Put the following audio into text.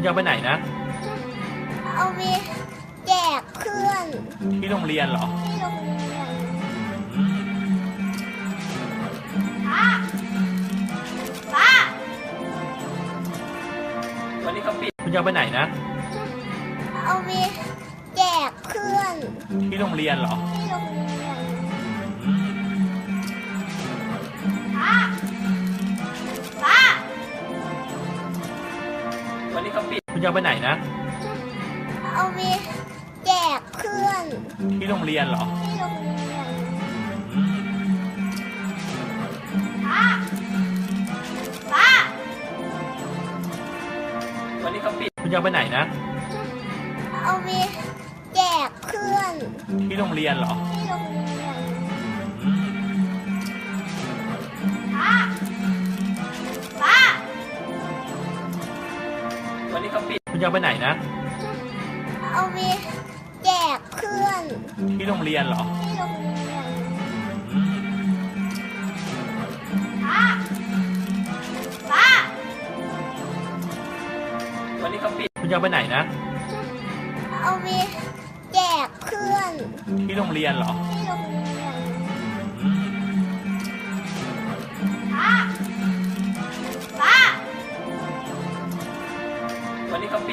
คุณจะเอาไปไหนนะ เอาไปแจกเพื่อนที่โรงเรียนเหรอ ที่โรงเรียนอืมป้าป้าวันนี้เขาปิดคุณจะเอาไปไหนนะ เอาไปแจกเพื่อนที่โรงเรียนเหรอ ที่โรง วันนี้เขาปิดคุณจะเอาไปไหนนะ เอาไปแจกเพื่อนที่โรงเรียนเหรอที่โรงเรียนอืมป้าป้าวันนี้เขาปิดคุณจะเอาไปไหนนะ เอาไปแจกเพื่อนที่โรงเรียนเหรอ วันนี้เขาปิดคุณจะเอาไปไหนนะ เอาไปแจกเพื่อนที่โรงเรียนเหรอที่โรงเรียนอืมป้าป้าวันนี้เขาปิดคุณจะเอาไปไหนนะ เอาไปแจกเพื่อนที่โรงเรียนเหรอที่โรงเรียน วันนี้เขาปิด